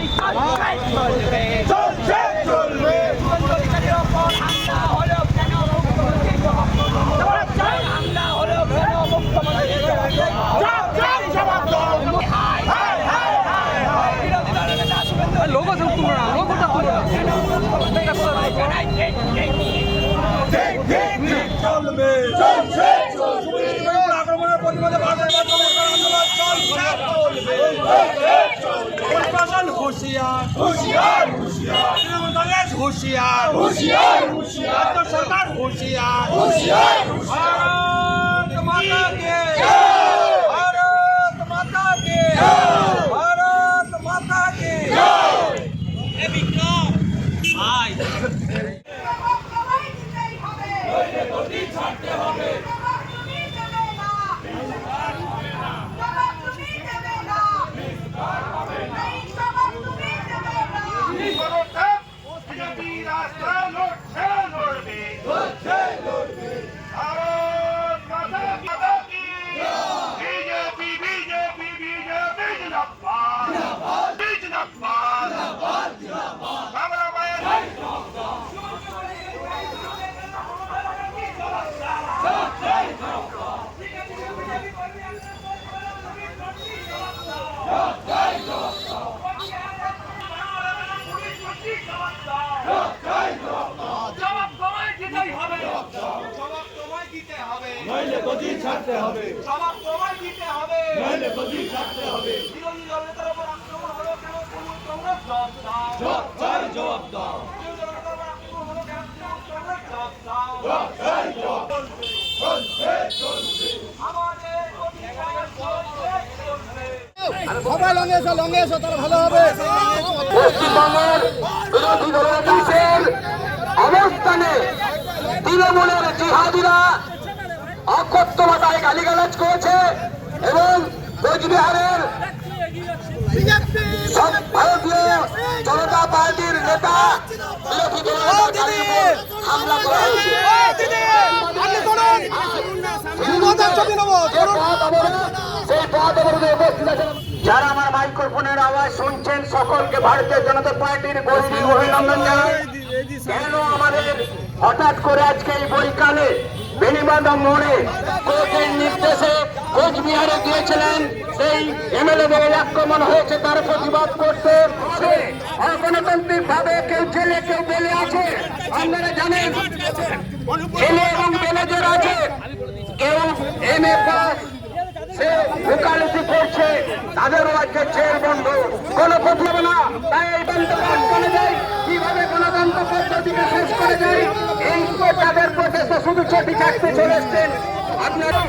চাই প্রশাসন হুঁশিয়ার হুঁশিয়ার হুঁশিয়ার তৃণমূল কংগ্রেস হুঁশিয়ার হুঁশিয়ার হুঁশিয়ার রাজ্য সরকার হুঁশিয়ার হুঁশিয়ার ভারত মাতা কে ভারত মাতা কে জবাব তোমায় দিতে হবে। নইলে গদি ছাড়তে হবে। জবাব তোমায় দিতে হবে নইলে গদি ছাড়তে হবে বিরোধী দলের উপর আক্রমণ হলো কেন তৃণমূল কংগ্রেস জবাব দাও জবাব চাই জবাব দাও বিরোধী দলের উপর আক্রমণ হলো কেন তৃণমূল কংগ্রেস জবাব দাও জবাব চাই জবাব চলছে চলছে আমাদের অধিকার চলছে চলছে পশ্চিমবঙ্গের বিরোধী দলনেতাদের অবস্থানে তৃণমূলের জিহাদিরা অকথ্যমতায় গালিগালাজ করেছে এবং কোচবিহারের সব ভারতীয় জনতা পার্টির নেতা বিরোধী দলের হামলা করা হয়েছে। সেই পথ অবরোধে উপস্থিত আছেন যারা আমার মাইক্রোফোনের আওয়াজ শুনছেন সকলকে ভারতীয় জনতা পার্টির অভিনন্দন কেন আমাদের হঠাৎ করে আজকে এই বৈকালে বেনিবান্ধব মোড়ে কোর্টের নির্দেশে কোচবিহারে গিয়েছিলেন, সেই এমএলএ দলের আক্রমণ হয়েছে, তার প্রতিবাদ করতে। অগণতান্ত্রিক ভাবে কেউ জেলে, কেউ বেলে আছে। আপনারা জানেন, ছেলে এবং বেলেজের আছে কেউ এম এ পাস ওকালতি করছে তাদেরও আজকে জেল বন্ধ। কোনো হবে না, তাই এই বন্ধ করে যায় কীভাবে গণতন্ত্র পদ্ধতিকে শেষ করে যায় এই যে তাদের প্রচেষ্টা শুধু চটি চাকতে চলে এসছেন আপনারা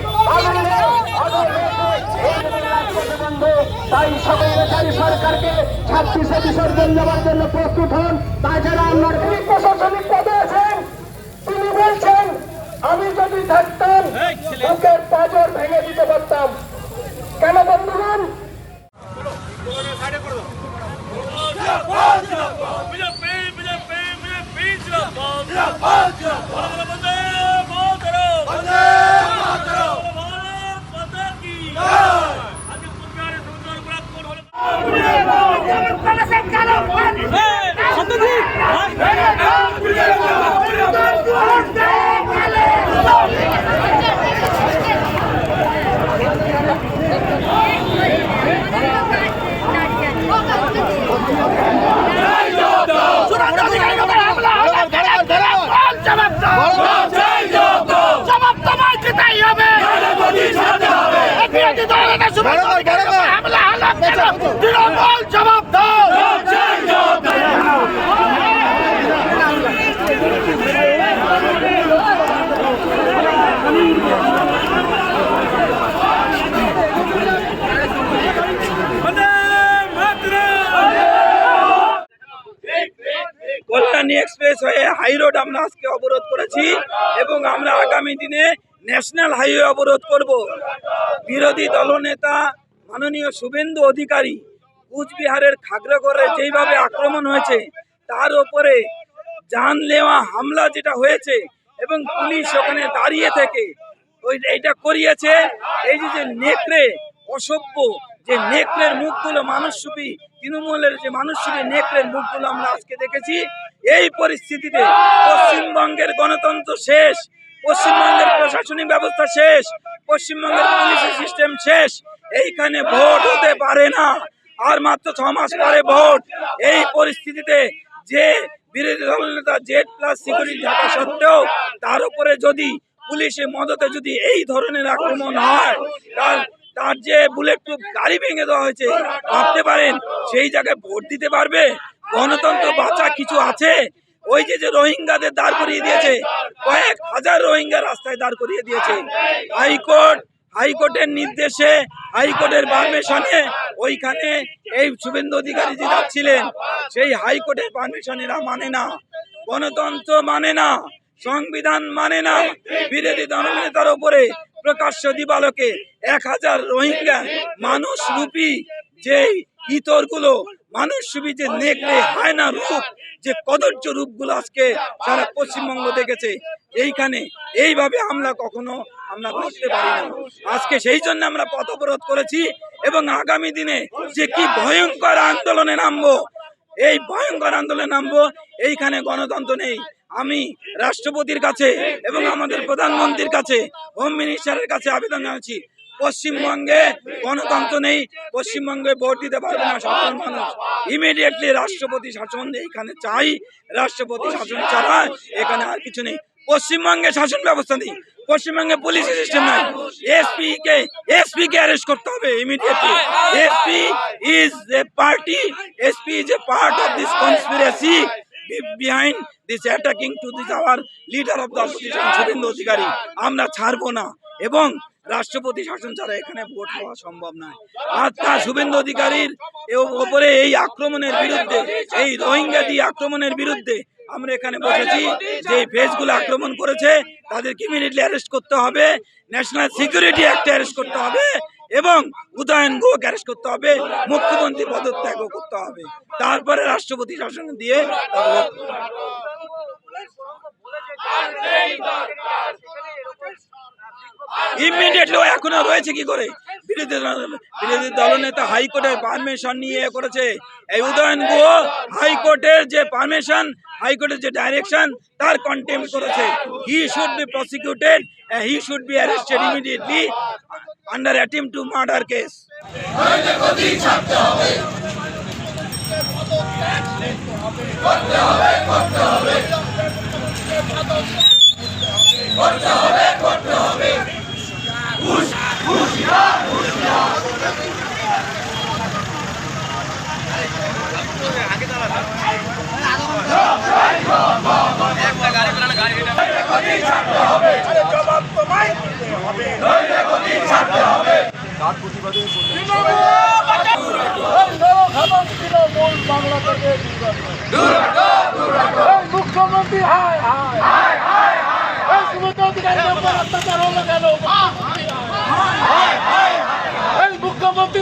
তাই সকল বেকারি সরকারকে ছাব্বিশে বিসর্জন দেওয়ার জন্য প্রস্তুত হন। তাছাড়া যিনি প্রশাসনিক পদে বিরোধী দলের নেতা শুভেন্দু হামলা হামলা কেন তৃণমূল জবাব দাও। কল্যাণী এক্সপ্রেস হয়ে হাই রোড আমরা আজকে অবরোধ করেছি এবং আমরা আগামী দিনে ন্যাশনাল হাইওয়ে অবরোধ করব। বিরোধী দলনেতা মাননীয় শুভেন্দু অধিকারী কুচবিহারের খাগড়াগড়ে যেইভাবে আক্রমণ হয়েছে, তার ওপরে জানলেওয়া হামলা যেটা হয়েছে এবং পুলিশ ওখানে দাঁড়িয়ে থেকে ওই এইটা করিয়েছে। এই যে যে নেকড়ে অসভ্য, যে নেকড়ের মুখগুলো মানুষরূপী, তৃণমূলের যে মানুষরূপী নেকড়ের মুখগুলো আমরা আজকে দেখেছি, এই পরিস্থিতিতে পশ্চিমবঙ্গের গণতন্ত্র শেষ। পশ্চিমবঙ্গের প্রশাসনিক ব্যবস্থা শেষ, পশ্চিমবঙ্গের পুলিশ সিস্টেম শেষ। এইখানে ভোট হতে পারে না। আর মাত্র ছ মাস পরে ভোট। এই পরিস্থিতিতে যে বিরোধী দল নেতা জেড প্লাস সিকিউরিটি থাকা সত্ত্বেও তার উপরে যদি পুলিশের মদতে যদি এই ধরনের আক্রমণ হয়, তার তার যে বুলেট প্রুফ গাড়ি ভেঙে দেওয়া হয়েছে, ভাবতে পারেন, সেই জায়গায় ভোট দিতে পারবে? গণতন্ত্র বাঁচা কিছু আছে? ওই যে যে রোহিঙ্গাদের দাঁড় করিয়ে দিয়েছে, কয়েক হাজার রোহিঙ্গা রাস্তায় দাঁড় করিয়ে দিয়েছে। হাইকোর্ট, হাইকোর্টের নির্দেশে, হাইকোর্টের পারমিশনে ওইখানে এই শুভেন্দু অধিকারী যে যাচ্ছিলেন, সেই হাইকোর্টের পারমিশনেরা মানে না। গণতন্ত্র মানে না, সংবিধান মানে না। বিরোধী দলনেতার উপরে প্রকাশ্য দিবালকে এক হাজার রোহিঙ্গা মানুষ রূপী যে ইতরগুলো মানুষ যে নেকড়ে হায়না রূপ, যে কদর্য রূপগুলো আজকে সারা পশ্চিমবঙ্গ দেখেছে, এইখানে এইভাবে হামলা কখনো আমরা করতে পারি না। আজকে সেই জন্য আমরা পথ অবরোধ করেছি এবং আগামী দিনে যে কি ভয়ঙ্কর আন্দোলনে নামবো, এই ভয়ঙ্কর আন্দোলনে নামবো, এইখানে গণতন্ত্র নেই। আমি রাষ্ট্রপতির কাছে এবং আমাদের প্রধানমন্ত্রীর কাছে হোম মিনিস্টারের কাছে আবেদন জানাচ্ছি পশ্চিমবঙ্গে গণতন্ত্র নেই, পশ্চিমবঙ্গে ভোট দিতে পারবে না সাধারণ মানুষ। ইমিডিয়েটলি রাষ্ট্রপতি শাসন এখানে চাই, রাষ্ট্রপতি শাসন ছাড়া এখানে আর কিছু নেই। পশ্চিমবঙ্গে শাসন ব্যবস্থা নেই, পশ্চিমবঙ্গে পুলিশ সিস্টেম নাই। এসপি কে এসপি কে অ্যারেস্ট করতে হবে immediately SP is a party SP is a part of this conspiracy behind this attacking to this our leader of the opposition Suvendu Adhikari আমরা ছাড়বো না। এবং রাষ্ট্রপতি শাসন ছাড়া এখানে ভোট হওয়া সম্ভব নয়। আর তা শুভেন্দু অধিকারীর ওপরে এই আক্রমণের বিরুদ্ধে, এই রোহিঙ্গা দিয়ে আক্রমণের বিরুদ্ধে আমরা এখানে বসেছি। যে ফেসগুলো আক্রমণ করেছে, তাদেরকে ইমিডিয়েটলি অ্যারেস্ট করতে হবে। ন্যাশনাল সিকিউরিটি অ্যাক্ট অ্যারেস্ট করতে হবে এবং উদয়ন গুহকে অ্যারেস্ট করতে হবে, মুখ্যমন্ত্রী পদত্যাগও করতে হবে। তারপরে রাষ্ট্রপতি শাসন দিয়ে ইমিডিয়েটলি এখনও রয়েছে কি করে? বিরোধী পারমিশন নিয়ে করেছে। যে পারমিশন যে ডাইরেকশন তার করেছে। He should be prosecuted he should be immediately under two murder case মুখ্যমন্ত্রী হায় হায় অধিকারীর উপর অত্যাচার হলো কেন মুখ্যমন্ত্রী